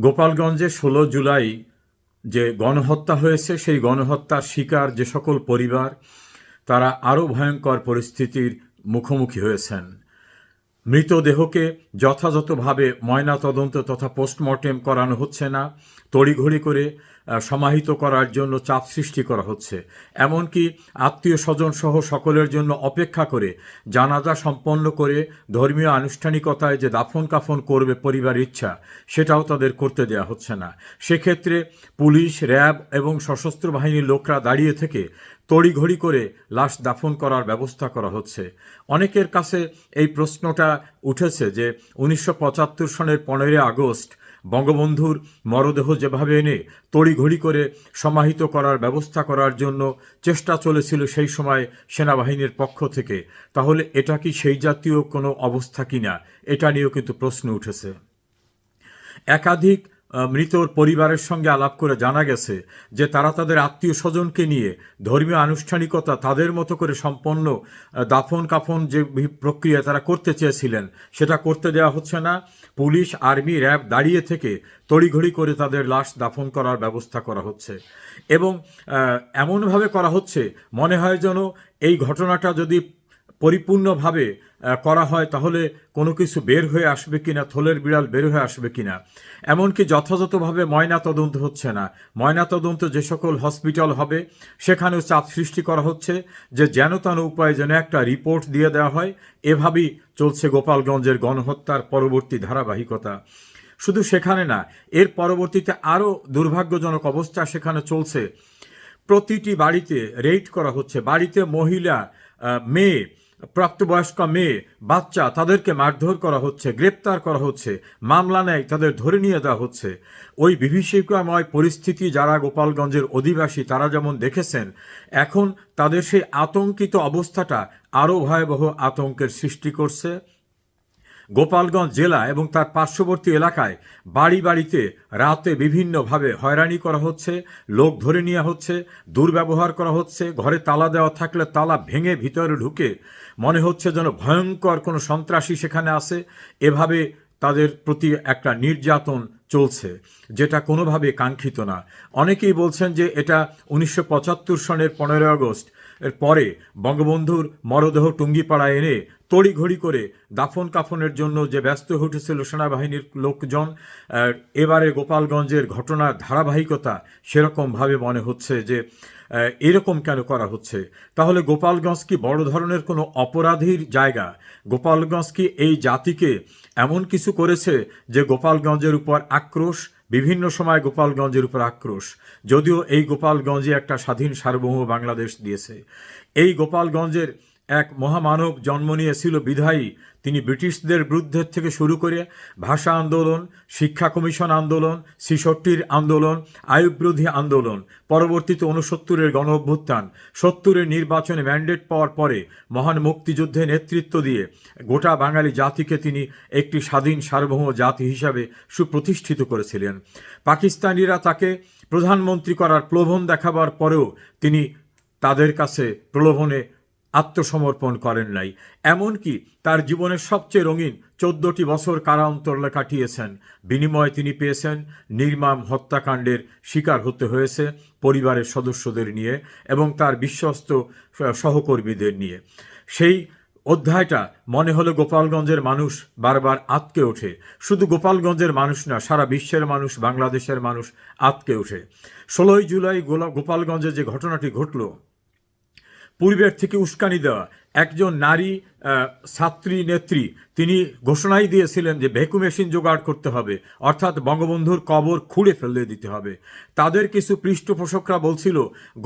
গোপালগঞ্জে ষোলো জুলাই যে গণহত্যা হয়েছে, সেই গণহত্যার শিকার যে সকল পরিবার, তারা আরও ভয়ঙ্কর পরিস্থিতির মুখোমুখি হয়েছেন। মৃতদেহকে যথাযথভাবে ময়নাতদন্ত তথা পোস্টমর্টেম করানো হচ্ছে না। তড়িঘড়ি করে সমাহিত করার জন্য চাপ সৃষ্টি করা হচ্ছে। এমনকি আত্মীয় স্বজন সহ সকলের জন্য অপেক্ষা করে জানাজা সম্পন্ন করে ধর্মীয় আনুষ্ঠানিকতায় যে দাফন কাফন করবে পরিবার ইচ্ছা, সেটাও তাদের করতে দেয়া হচ্ছে না। সেক্ষেত্রে পুলিশ, র্যাব এবং সশস্ত্র বাহিনীর লোকরা দাঁড়িয়ে থেকে তড়িঘড়ি করে লাশ দাফন করার ব্যবস্থা করা হচ্ছে। অনেকের কাছে এই প্রশ্নটা উঠেছে যে উনিশশো সনের পনেরোই আগস্ট বঙ্গবন্ধুর মরদেহ যেভাবে এনে তড়িঘড়ি করে সমাহিত করার ব্যবস্থা করার জন্য চেষ্টা চলেছিল সেই সময় সেনাবাহিনীর পক্ষ থেকে, তাহলে এটা কি সেই জাতীয় কোনো অবস্থা কিনা? এটা নিয়েও কিন্তু প্রশ্ন উঠেছে। একাধিক মৃতর পরিবারের সঙ্গে আলাপ করে জানা গেছে যে তারা তাদের আত্মীয় স্বজনকে নিয়ে ধর্মীয় আনুষ্ঠানিকতা তাদের মতো করে সম্পন্ন দাফন কাফন যে প্রক্রিয়া তারা করতে চেয়েছিলেন, সেটা করতে দেওয়া হচ্ছে না। পুলিশ, আর্মি, র্যাব দাঁড়িয়ে থেকে তড়িঘড়ি করে তাদের লাশ দাফন করার ব্যবস্থা করা হচ্ছে। এবং এমনভাবে করা হচ্ছে, মনে হয় যেন এই ঘটনাটা যদি পরিপূর্ণভাবে করা হয়, তাহলে কোনো কিছু বের হয়ে আসবে কিনা, থলের বিড়াল বের হয়ে আসবে কিনা? এমনকি যথাযথভাবে ময়না তদন্ত হচ্ছে না। ময়না তদন্ত যে সকল হসপিটাল হবে, সেখানেও চাপ সৃষ্টি করা হচ্ছে যে যেন তেন উপায়ে যেন একটা রিপোর্ট দিয়ে দেওয়া হয়। এভাবেই চলছে গোপালগঞ্জের গণহত্যার পরবর্তী ধারাবাহিকতা। শুধু সেখানে না, এর পরবর্তীতে আরও দুর্ভাগ্যজনক অবস্থা সেখানে চলছে। প্রতিটি বাড়িতে রেড করা হচ্ছে। বাড়িতে মহিলা মেয়ে প্রাপ্তবয়স্ক মেয়ে, বাচ্চা তাদেরকে মারধর করা হচ্ছে, গ্রেপ্তার করা হচ্ছে, মামলা নেয় তাদের ধরে নিয়ে দেওয়া হচ্ছে। ওই বিভীষিকাময় পরিস্থিতি যারা গোপালগঞ্জের অধিবাসী, তারা যেমন দেখেছেন, এখন তাদের সেই আতঙ্কিত অবস্থাটা আরও ভয়াবহ আতঙ্কের সৃষ্টি করছে। গোপালগঞ্জ জেলা এবং তার পার্শ্ববর্তী এলাকায় বাড়ি বাড়িতে রাতে বিভিন্নভাবে হয়রানি করা হচ্ছে, লোক ধরে নেওয়া হচ্ছে, দুর্ব্যবহার করা হচ্ছে, ঘরে তালা দেওয়া থাকলে তালা ভেঙে ভিতরে ঢুকে মনে হচ্ছে যেন ভয়ঙ্কর কোনো সন্ত্রাসী সেখানে আছে। এভাবে তাদের প্রতি একটা নির্যাতন চলছে, যেটা কোনোভাবে কাঙ্ক্ষিত না। অনেকেই বলছেন যে এটা উনিশশো পঁচাত্তর সনের পনেরোই আগস্ট। এর পরে বঙ্গবন্ধুর মরদেহ টুঙ্গিপাড়ায় এনে তড়িঘড়ি করে দাফন কাফনের জন্য যে ব্যস্ত হয়ে উঠেছিল সেনাবাহিনীর লোকজন এবারে গোপালগঞ্জের ঘটনার ধারাবাহিকতা সেরকমভাবে মনে হচ্ছে যে এরকম কেন করা হচ্ছে? তাহলে গোপালগঞ্জ কি বড় ধরনের কোনো অপরাধীর জায়গা? গোপালগঞ্জ কি এই জাতিকে এমন কিছু করেছে যে গোপালগঞ্জের উপর আক্রোশ? বিভিন্ন সময় গোপালগঞ্জের উপর আক্রোশ। যদিও এই গোপালগঞ্জে একটা স্বাধীন সার্বভৌম বাংলাদেশ দিয়েছে। এই গোপালগঞ্জের এক মহামানব জন্ম নিয়েছিল বিধায়ী। তিনি ব্রিটিশদের বিরুদ্ধে থেকে শুরু করে ভাষা আন্দোলন, শিক্ষা কমিশন আন্দোলন, ছিষট্টির আন্দোলন আয়ুবিরোধী আন্দোলন, পরবর্তীতে উনসত্তরের গণ অভ্যুত্থান সত্তরের নির্বাচনে ম্যান্ডেট পাওয়ার পরে মহান মুক্তিযুদ্ধে নেতৃত্ব দিয়ে গোটা বাঙালি জাতিকে তিনি একটি স্বাধীন সার্বভৌম জাতি হিসাবে সুপ্রতিষ্ঠিত করেছিলেন। পাকিস্তানিরা তাকে প্রধানমন্ত্রী করার প্রলোভন দেখাবার পরেও তিনি তাদের কাছে প্রলোভনে আত্মসমর্পণ করেন নাই। এমনকি তার জীবনের সবচেয়ে রঙিন চোদ্দটি বছর কারান্তরে কাটিয়েছেন। বিনিময়ে তিনি পেয়েছেন নির্মাম হত্যাকাণ্ডের শিকার হতে হয়েছে পরিবারের সদস্যদের নিয়ে এবং তার বিশ্বস্ত সহকর্মীদের নিয়ে। সেই অধ্যায়টা মনে হলো গোপালগঞ্জের মানুষ বারবার আতকে ওঠে। শুধু গোপালগঞ্জের মানুষ না, সারা বিশ্বের মানুষ, বাংলাদেশের মানুষ আতকে ওঠে। ষোলোই জুলাই গোলা- গোপালগঞ্জে যে ঘটনাটি ঘটল পূর্বের থেকে উস্কানি দেওয়া। একজন নারী ছাত্রী, নেত্রী, তিনি ঘোষণাই দিয়েছিলেন যে ভেকু মেশিন জোগাড় করতে হবে, অর্থাৎ বঙ্গবন্ধুর কবর খুঁড়ে ফেলে দিতে হবে। তাদের কিছু পৃষ্ঠপোষকরা বলছিল,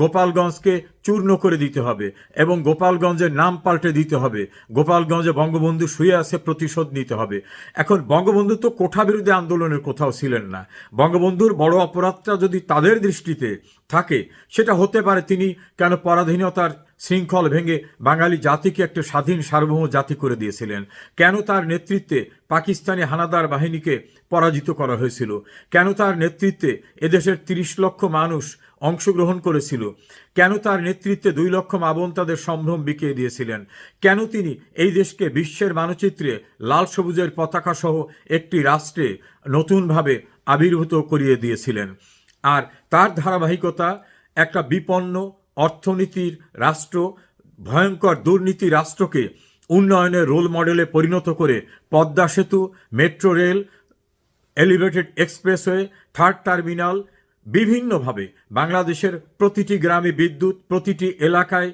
গোপালগঞ্জকে চূর্ণ করে দিতে হবে এবং গোপালগঞ্জের নাম পাল্টে দিতে হবে। গোপালগঞ্জে বঙ্গবন্ধু শুয়ে আছে, প্রতিশোধ নিতে হবে। এখন বঙ্গবন্ধু তো কোঠা বিরোধী আন্দোলনের কোথাও ছিলেন না। বঙ্গবন্ধুর বড় অপরাধটা যদি তাদের দৃষ্টিতে থাকে, সেটা হতে পারে তিনি কেন পরাধীনতার শৃঙ্খল ভেঙে বাঙালি জাতিকে একটা স্বাধীন সার্বভৌম জাতি করে দিয়েছিলেন। কেন তার নেতৃত্বে পাকিস্তানি হানাদার বাহিনীকে পরাজিত করা হয়েছিল? কেন তার নেতৃত্বে এদেশের তিরিশ লক্ষ মানুষ অংশগ্রহণ করেছিল? কেন তার নেতৃত্বে দুই লক্ষ মাবন তাদের সম্ভ্রম বিকিয়ে দিয়েছিলেন? কেন তিনি এই দেশকে বিশ্বের মানচিত্রে লাল সবুজের পতাকা সহ একটি রাষ্ট্রে নতুনভাবে আবির্ভূত করিয়ে দিয়েছিলেন? আর তার ধারাবাহিকতা একটা বিপন্ন অর্থনীতির রাষ্ট্র, ভয়ঙ্কর দুর্নীতি রাষ্ট্রকে উন্নয়নের রোল মডেলে পরিণত করে Padma Setu metro rail elevated expressway third terminal বিভিন্নভাবে বাংলাদেশের প্রতিটি গ্রামে বিদ্যুৎ, প্রতিটি এলাকায়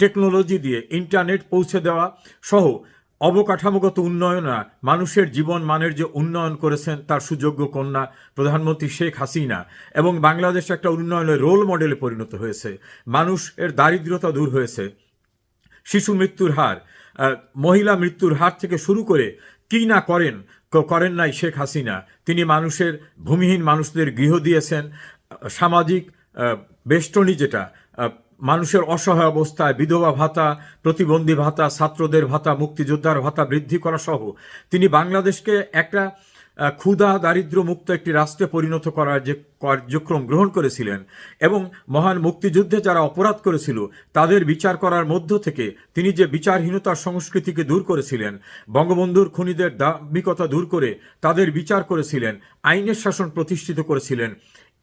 টেকনোলজি দিয়ে ইন্টারনেট পৌঁছে দেওয়া সহ অবকাঠামোগত উন্নয়ন মানুষের জীবন মানের যে উন্নয়ন করেছেন, তার সুযোগ্য কন্যা প্রধানমন্ত্রী শেখ হাসিনা এবং বাংলাদেশ একটা উন্নয়নের রোল মডেলে পরিণত হয়েছে। মানুষের দারিদ্রতা দূর হয়েছে। শিশু মৃত্যুর হার মহিলা মৃত্যুর হার থেকে শুরু করে কি না করেন করেন নাই শেখ হাসিনা। তিনি মানুষের ভূমিহীন মানুষদের গৃহ দিয়েছেন। সামাজিক বেষ্টনী যেটা মানুষের অসহায় অবস্থায় বিধবা ভাতা, প্রতিবন্ধী ভাতা, ছাত্রদের ভাতা, মুক্তিযোদ্ধার ভাতা বৃদ্ধি করা সহ তিনি বাংলাদেশকে একটা ক্ষুধা, দারিদ্র মুক্ত একটি রাষ্ট্রে পরিণত করার যে কার্যক্রম গ্রহণ করেছিলেন এবং মহান মুক্তিযুদ্ধে যারা অপরাধ করেছিল, তাদের বিচার করার মধ্য থেকে তিনি যে বিচারহীনতার সংস্কৃতিকে দূর করেছিলেন, বঙ্গবন্ধুর খুনিদের দাম্ভিকতা দূর করে তাদের বিচার করেছিলেন, আইনের শাসন প্রতিষ্ঠিত করেছিলেন,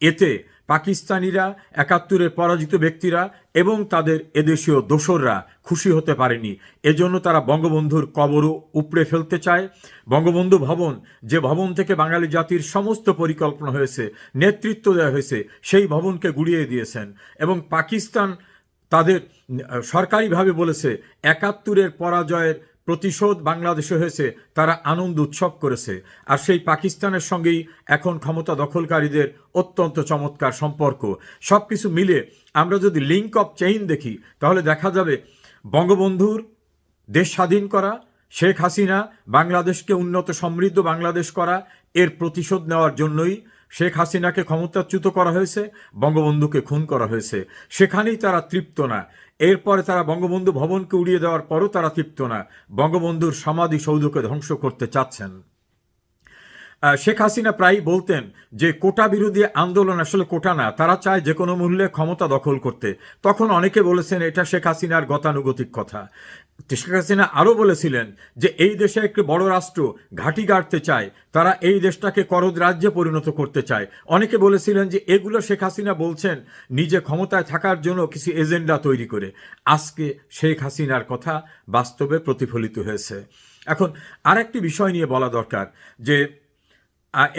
এতে পাকিস্তানিরা, একাত্তরের পরাজিত ব্যক্তিরা এবং তাদের এদেশীয় দোসররা খুশি হতে পারেনি। এজন্য তারা বঙ্গবন্ধুর কবরও উপড়ে ফেলতে চায়। বঙ্গবন্ধু ভবন, যে ভবন থেকে বাঙালি জাতির সমস্ত পরিকল্পনা হয়েছে, নেতৃত্ব দেওয়া হয়েছে, সেই ভবনকে গুড়িয়ে দিয়েছেন এবং পাকিস্তান তাদের সরকারিভাবে বলেছে, একাত্তরের পরাজয়ের প্রতিশোধ বাংলাদেশে হয়েছে, তারা আনন্দ উৎসব করেছে। আর সেই পাকিস্তানের সঙ্গেই এখন ক্ষমতা দখলকারীদের অত্যন্ত চমৎকার সম্পর্ক। সব কিছু মিলে আমরা যদি লিঙ্ক অফ চেইন দেখি, তাহলে দেখা যাবে বঙ্গবন্ধুর দেশ স্বাধীন করা, শেখ হাসিনা বাংলাদেশকে উন্নত সমৃদ্ধ বাংলাদেশ করা, এর প্রতিশোধ নেওয়ার জন্যই শেখ হাসিনাকে ক্ষমতাচ্যুত করা হয়েছে, বঙ্গবন্ধুকে খুন করা হয়েছে। সেখানেই তারা তৃপ্ত না। এরপরে তারা বঙ্গবন্ধু ভবনকে উড়িয়ে দেওয়ার পরও তারা তৃপ্ত না। বঙ্গবন্ধুর সমাধি সৌধকে ধ্বংস করতে চাচ্ছেন। শেখ হাসিনা প্রায়ই বলতেন যে, কোটা বিরোধী আন্দোলন আসলে কোটা না, তারা চায় যে কোনো মূল্যে ক্ষমতা দখল করতে। তখন অনেকে বলেছেন, এটা শেখ হাসিনার গতানুগতিক কথা। শেখ হাসিনা আরও বলেছিলেন যে, এই দেশে একটি বড় রাষ্ট্র ঘাঁটি গাড়তে চায়, তারা এই দেশটাকে করদ রাজ্যে পরিণত করতে চায়। অনেকে বলেছিলেন যে, এগুলো শেখ হাসিনা বলছেন, নিজে ক্ষমতায় থাকার জন্য কিছু এজেন্ডা তৈরি করে। আজকে শেখ হাসিনার কথা বাস্তবে প্রতিফলিত হয়েছে। এখন আরেকটি বিষয় নিয়ে বলা দরকার যে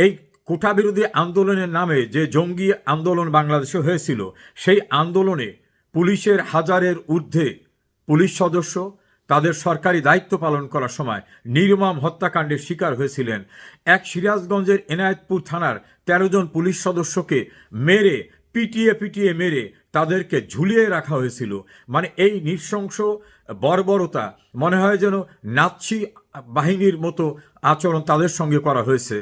এই কোটা বিরোধী আন্দোলনের নামে যে জঙ্গি আন্দোলন বাংলাদেশে হয়েছিল, সেই আন্দোলনে পুলিশের হাজারের ঊর্ধ্বে পুলিশ সদস্য তাদের সরকারি দায়িত্ব পালন করার সময় নির্মম হত্যাকাণ্ডের শিকার হয়েছিলেন। এক সিরাজগঞ্জের এনায়েতপুর থানার তেরো জন পুলিশ সদস্যকে মেরে, পিটিয়ে পিটিয়ে মেরে তাদেরকে ঝুলিয়ে রাখা হয়েছিল। মানে এই নৃশংস বর্বরতা মনে হয় যেন নাৎসি বাহিনীর মতো আচরণ তাদের সঙ্গে করা হয়েছে।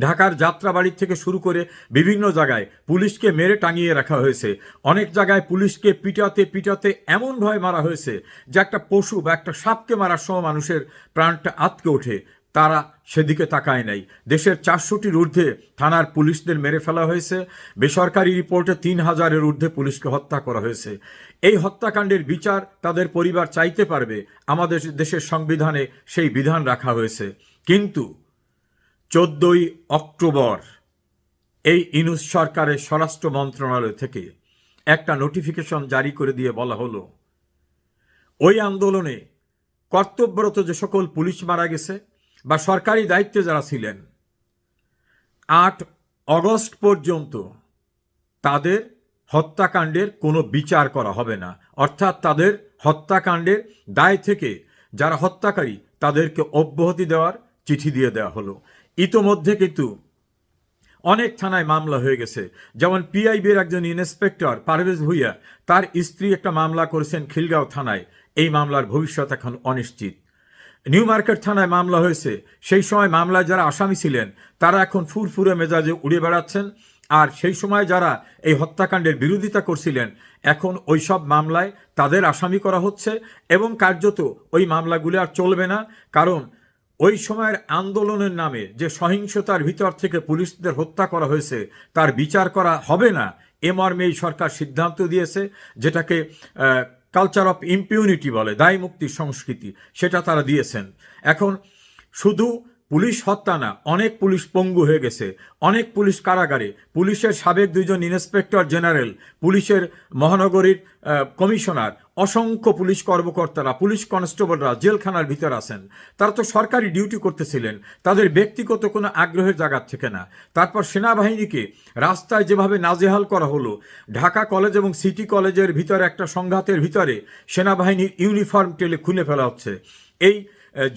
ঢাকার যাত্রাবাড়ির থেকে শুরু করে বিভিন্ন জায়গায় পুলিশকে মেরে টাঙিয়ে রাখা হয়েছে। অনেক জায়গায় পুলিশকে পিটাতে পিটাতে এমনভাবে মারা হয়েছে যে একটা পশু বা একটা সাপকে মারার সময় মানুষের প্রাণটা আতকে ওঠে। তারা সেদিকে তাকায় নাই। দেশের চারশোটির ঊর্ধ্বে থানার পুলিশদের মেরে ফেলা হয়েছে। বেসরকারি রিপোর্টে তিন হাজারের ঊর্ধ্বে পুলিশকে হত্যা করা হয়েছে। এই হত্যাকাণ্ডের বিচার তাদের পরিবার চাইতে পারবে। আমাদের দেশের সংবিধানে সেই বিধান রাখা হয়েছে। কিন্তু চোদ্দই অক্টোবর এই ইনুস সরকারের স্বরাষ্ট্র মন্ত্রণালয় থেকে একটা নোটিফিকেশন জারি করে দিয়ে বলা হলো, ওই আন্দোলনে কর্তব্যরত যে সকল পুলিশ মারা গেছে বা সরকারি দায়িত্বে যারা ছিলেন, আট অগস্ট পর্যন্ত তাদের হত্যাকাণ্ডের কোনো বিচার করা হবে না। অর্থাৎ তাদের হত্যাকাণ্ডের দায় থেকে যারা হত্যাকারী তাদেরকে অব্যাহতি দেওয়ার চিঠি দিয়ে দেওয়া হলো। ইতোমধ্যে কিন্তু অনেক থানায় মামলা হয়ে গেছে। যেমন পিআইবির একজন ইন্সপেক্টর পারভেজ ভুইয়া, তার স্ত্রী একটা মামলা করেছেন খিলগাঁও থানায়। এই মামলার ভবিষ্যৎ এখন অনিশ্চিত। নিউ মার্কেট থানায় মামলা হয়েছে। সেই সময় মামলায় যারা আসামি ছিলেন, তারা এখন ফুরফুরে মেজাজে উড়ে বেড়াচ্ছেন। আর সেই সময় যারা এই হত্যাকাণ্ডের বিরোধিতা করছিলেন, এখন ওই সব মামলায় তাদের আসামি করা হচ্ছে এবং কার্যত ওই মামলাগুলি আর চলবে না। কারণ ওই সময়ের আন্দোলনের নামে যে সহিংসতার ভিতর থেকে পুলিশদের হত্যা করা হয়েছে, তার বিচার করা হবে না এ এই সরকার সিদ্ধান্ত দিয়েছে, যেটাকে কালচার অফ ইম্পিউনিটি বলে, দায়মুক্তি সংস্কৃতি, সেটা তারা দিয়েছেন। এখন শুধু পুলিশ হত্যা না, অনেক পুলিশ পঙ্গু হয়ে গেছে, অনেক পুলিশ কারাগারে। পুলিশের সাবেক দুইজন ইন্সপেক্টর জেনারেল, পুলিশের মহানগরীর কমিশনার, অসংখ্য পুলিশ কর্মকর্তারা, পুলিশ কনস্টেবলরা জেলখানার ভিতর আছেন। তারা তো সরকারি ডিউটি করতেছিলেন, তাদের ব্যক্তিগত কোনো আগ্রহের জায়গা থেকে না। তারপর সেনাবাহিনীকে রাস্তায় যেভাবে নাজেহাল করা হলো, ঢাকা কলেজ এবং সিটি কলেজের ভিতরে একটা সংঘাতের ভিতরে সেনাবাহিনীর ইউনিফর্ম টেলে খুলে ফেলা হচ্ছে। এই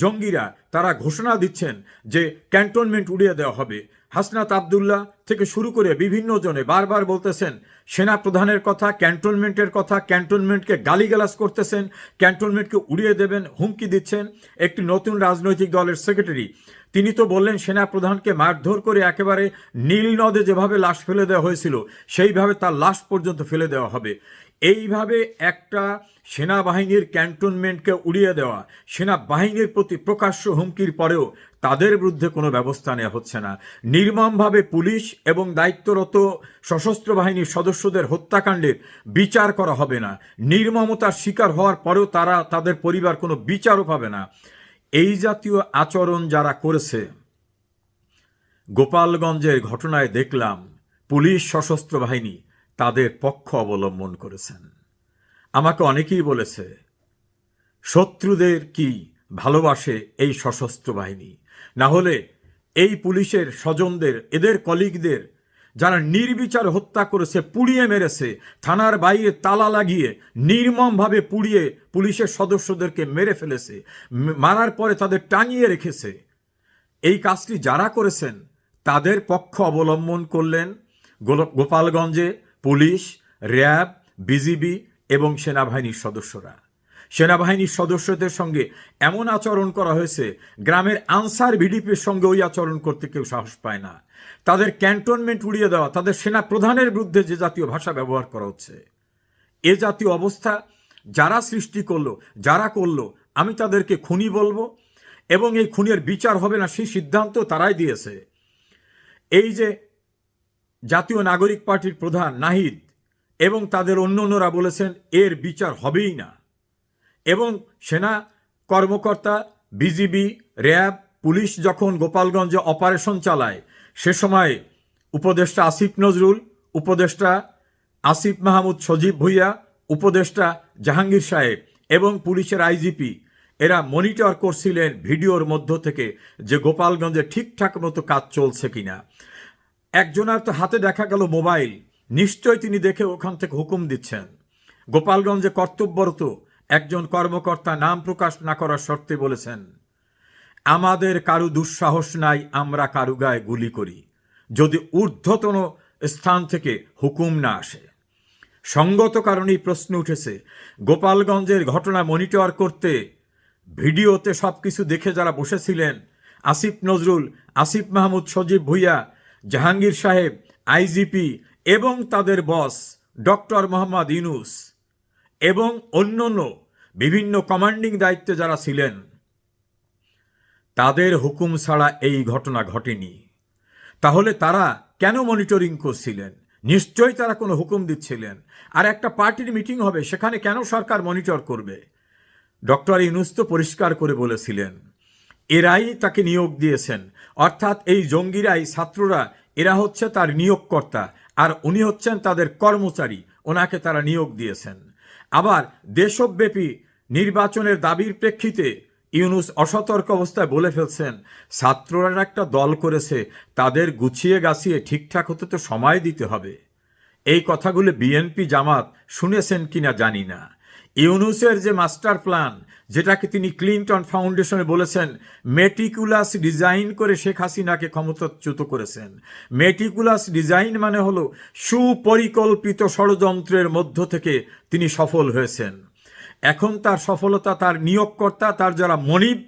জঙ্গিরা তারা ঘোষণা দিচ্ছেন যে ক্যান্টনমেন্ট উড়িয়ে দেওয়া হবে। হাসনাত আবদুল্লাহ থেকে শুরু করে বিভিন্ন জনে বারবার বলতেছেন, সেনা প্রধানের কথা, ক্যান্টনমেন্টের কথা, ক্যান্টনমেন্টকে গালিগালাজ করতেছেন, ক্যান্টনমেন্টকে উড়িয়ে দেবেন, হুমকি দিচ্ছেন একটি নতুন রাজনৈতিক দলের সেক্রেটারি। তিনি তো বললেন, সেনা প্রধানকে মারধর করে একেবারে নীল নদে যেভাবে লাশ ফেলে দেওয়া হয়েছিল, সেইভাবে তার লাশ পর্যন্ত ফেলে দেওয়া হবে। এইভাবে একটা সেনাবাহিনীর ক্যান্টনমেন্টকে উড়িয়ে দেওয়া, সেনাবাহিনীর প্রতি প্রকাশ্য হুমকির পরেও তাদের বিরুদ্ধে কোনো ব্যবস্থা নেওয়া হচ্ছে না। নির্মমভাবে পুলিশ এবং দায়িত্বরত সশস্ত্র বাহিনীর সদস্যদের হত্যাকাণ্ডের বিচার করা হবে না। নির্মমতার শিকার হওয়ার পরেও তারা, তাদের পরিবার কোনো বিচারও পাবে না। এই জাতীয় আচরণ যারা করেছে, গোপালগঞ্জের ঘটনায় দেখলাম, পুলিশ সশস্ত্র বাহিনী তাদের পক্ষ অবলম্বন করেছেন। আমাকে অনেকেই বলেছে, শত্রুদের কি ভালোবাসে এই সশস্ত্র বাহিনী? না হলে এই পুলিশের স্বজনদের, এদের কলিগদের, যারা নির্বিচার হত্যা করেছে, পুড়িয়ে মেরেছে, থানার বাইরে তালা লাগিয়ে, নির্মমভাবে পুড়িয়ে পুলিশের সদস্যদেরকে মেরে ফেলেছে মারার পরে তাদের টাঙিয়ে রেখেছে, এই কাজটি যারা করেছেন, তাদের পক্ষ অবলম্বন করলেন গোপালগঞ্জে পুলিশ, র্যাব, বিজিবি এবং সেনাবাহিনীর সদস্যরা। সেনাবাহিনীর সদস্যদের সঙ্গে এমন আচরণ করা হয়েছে, গ্রামের আনসার ভিডিপির সঙ্গে ওই আচরণ করতে কেউ সাহস পায় না। তাদের ক্যান্টনমেন্ট উড়িয়ে দেওয়া, তাদের সেনা প্রধানের বিরুদ্ধে যে জাতীয় ভাষা ব্যবহার করা হচ্ছে। এ জাতীয় অবস্থা যারা সৃষ্টি করল, যারা করল, আমি তাদেরকে খুনি বলব এবং এই খুনের বিচার হবে না সেই সিদ্ধান্ত তারাই দিয়েছে। এই যে জাতীয় নাগরিক পার্টির প্রধান নাহিদ এবং তাদের অন্য অন্যরা বলেছেন, এর বিচার হবেই না। এবং সেনা কর্মকর্তা, বিজিবি, র্যাব, পুলিশ যখন গোপালগঞ্জে অপারেশন চালায়, সে সময় উপদেষ্টা আসিফ নজরুল, উপদেষ্টা আসিফ মাহমুদ সজীব ভুইয়া, উপদেষ্টা জাহাঙ্গীর সাহেব এবং পুলিশের আইজিপি, এরা মনিটর করছিলেন ভিডিওর মধ্য থেকে যে গোপালগঞ্জে ঠিকঠাক মতো কাজ চলছে কিনা। একজনের তো হাতে দেখা গেল মোবাইল। নিশ্চয় তিনি দেখে ওখান থেকে হুকুম দিচ্ছেন। গোপালগঞ্জে কর্তব্যরত একজন কর্মকর্তা নাম প্রকাশ না করার শর্তে বলেছেন, আমাদের কারু দুঃসাহস নাই, আমরা কারু গায়ে গুলি করি। যদি ঊর্ধ্বতন স্থান থেকে হুকুম না আসে। সঙ্গত কারণেই প্রশ্ন উঠেছে, গোপালগঞ্জের ঘটনা মনিটর করতে, ভিডিওতে সব কিছু দেখে যারা বসেছিলেন, আসিফ নজরুল, আসিফ মাহমুদ সজীব ভুইয়া জাহাঙ্গীর সাহেব, আইজিপি এবং তাদের বস ডক্টর মোহাম্মদ ইউনুস এবং অন্যান্য বিভিন্ন কমান্ডিং দায়িত্বে যারা ছিলেন। তাদের হুকুম ছাড়া এই ঘটনা ঘটেনি। তাহলে তারা কেন মনিটরিং করছিলেন? নিশ্চয়ই তারা কোনো হুকুম দিচ্ছিলেন। আর একটা পার্টির মিটিং হবে, সেখানে কেন সরকার মনিটর করবে? ডক্টর ইউনুস তো পরিষ্কার করে বলেছিলেন, এরাই তাকে নিয়োগ দিয়েছেন। অর্থাৎ এই জঙ্গিরাই ছাত্ররা, এরা হচ্ছে তার নিয়োগকর্তা, আর উনি হচ্ছেন তাদের কর্মচারী, ওনাকে তারা নিয়োগ দিয়েছেন। আবার দেশব্যাপী নির্বাচনের দাবির প্রেক্ষিতে ইউনুস অসতর্ক অবস্থায় বলে ফেলছেন, ছাত্ররা একটা দল করেছে, তাদের গুছিয়ে গাছিয়ে ঠিকঠাক হতে তো সময় দিতে হবে। এই কথাগুলো বিএনপি জামাত শুনেছেন কিনা জানি না। ইউনুসের যে মাস্টার প্ল্যান যেটাকে তিনি ক্লিন্টন ফাউন্ডেশনে বলেছেন, মেটিকুলাস ডিজাইন করে শেখ হাসিনাকে ক্ষমতাচ্যুত করেছেন। মেটিকুলাস ডিজাইন মানে হলো সুপরিকল্পিত ষড়যন্ত্রের মধ্য থেকে তিনি সফল হয়েছেন। এখন তার সফলতা তার নিয়োগকর্তা, তার যারা মনিব,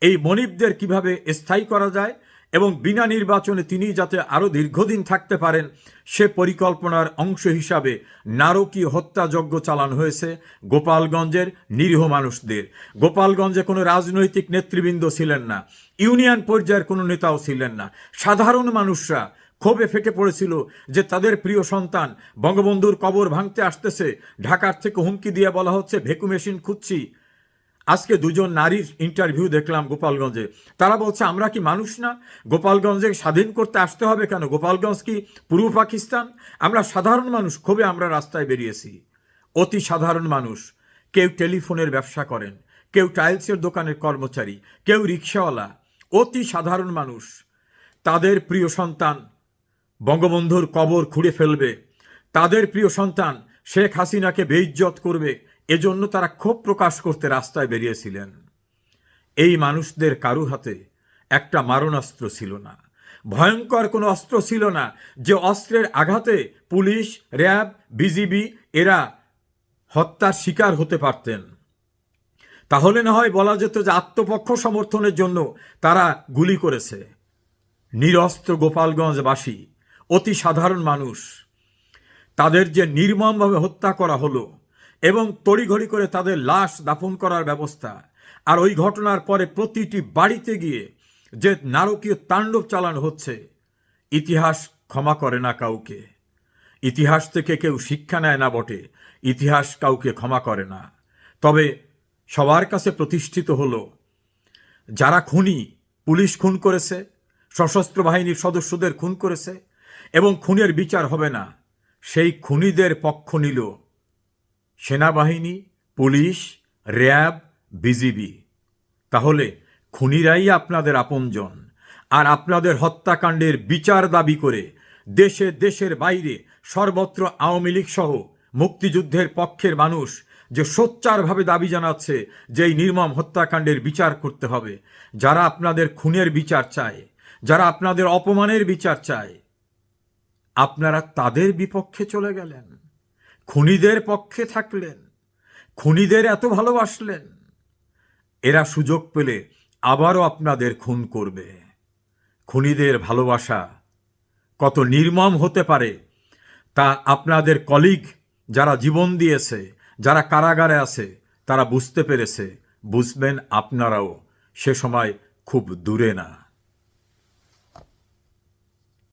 এই মনিবদের কীভাবে স্থায়ী করা যায় এবং বিনা নির্বাচনে তিনি যাতে আরও দীর্ঘদিন থাকতে পারেন, সে পরিকল্পনার অংশ হিসাবে নারকীয় হত্যাযজ্ঞ চালানো হয়েছে গোপালগঞ্জের নিরীহ মানুষদের। গোপালগঞ্জে কোনো রাজনৈতিক নেতৃবৃন্দ ছিলেন না, ইউনিয়ন পর্যায়ের কোনো নেতাও ছিলেন না। সাধারণ মানুষরা ক্ষোভে ফেটে পড়েছিল যে তাদের প্রিয় সন্তান বঙ্গবন্ধুর কবর ভাঙতে আসতেছে, ঢাকার থেকে হুমকি দিয়ে বলা হচ্ছে ভেকু মেশিন খুঁজছি। আজকে দুজন নারীর ইন্টারভিউ দেখলাম গোপালগঞ্জে। তারা বলছে, আমরা কি মানুষ না? গোপালগঞ্জে স্বাধীন করতে আসতে হবে কেন? গোপালগঞ্জ কি পূর্ব পাকিস্তান? আমরা সাধারণ মানুষ খুবই আমরা রাস্তায় বেরিয়েছি। অতি সাধারণ মানুষ। কেউ টেলিফোনের ব্যবসা করেন, কেউ টাইলসের দোকানের কর্মচারী, কেউ রিক্সাওয়ালা। অতি সাধারণ মানুষ। তাদের প্রিয় সন্তান বঙ্গবন্ধুর কবর খুঁড়ে ফেলবে। তাদের প্রিয় সন্তান শেখ হাসিনাকে বেইজ্জত করবে। এজন্য তারা ক্ষোভ প্রকাশ করতে রাস্তায় বেরিয়েছিলেন। এই মানুষদের কারু হাতে একটা মারণাস্ত্র ছিল না। ভয়ঙ্কর কোনো অস্ত্র ছিল না যে অস্ত্রের আঘাতে পুলিশ, র্যাব, বিজিবি এরা হত্যার শিকার হতে পারতেন। তাহলে না হয় বলা যেত যে আত্মপক্ষ সমর্থনের জন্য তারা গুলি করেছে। নিরস্ত্র গোপালগঞ্জবাসী, অতি সাধারণ মানুষ, তাদের যে নির্মমভাবে হত্যা করা হলো এবং তড়িঘড়ি করে তাদের লাশ দাফন করার ব্যবস্থা। আর ওই ঘটনার পরে প্রতিটি বাড়িতে গিয়ে যে নারকীয় তাণ্ডব চালানো হচ্ছে, ইতিহাস ক্ষমা করে না কাউকে। ইতিহাস থেকে কেউ শিক্ষা নেয় না বটে, ইতিহাস কাউকে ক্ষমা করে না। তবে সবার কাছে প্রতিষ্ঠিত হলো, যারা খুনি, পুলিশ খুন করেছে, সশস্ত্র বাহিনীর সদস্যদের খুন করেছে, এবং খুনের বিচার হবে না, সেই খুনিদের পক্ষ নিল। সেনাবাহিনী, পুলিশ, র্যাব, বিজিবি। তাহলে খুনিরাই আপনাদের আপনজন আর আপনাদের হত্যাকাণ্ডের বিচার দাবি করে দেশে দেশের বাইরে সর্বত্র আওয়ামী লীগ সহ মুক্তিযুদ্ধের পক্ষের মানুষ যে সোচ্চারভাবে দাবি জানাচ্ছে যে এই নির্মম হত্যাকাণ্ডের বিচার করতে হবে, যারা আপনাদের খুনের বিচার চায়, যারা আপনাদের অপমানের বিচার চায়, আপনারা তাদের বিপক্ষে চলে গেলেন। খুনিদের পক্ষে থাকলেন, খুনিদের এত ভালোবাসলেন, এরা সুযোগ পেলে আবারও আপনাদের খুন করবে। খুনিদের ভালোবাসা কত নির্মম হতে পারে তা আপনাদের কলিগ যারা জীবন দিয়েছে, যারা কারাগারে আছে, তারা বুঝতে পেরেছে, বুঝবেন আপনারাও সে সময় খুব দূরে না।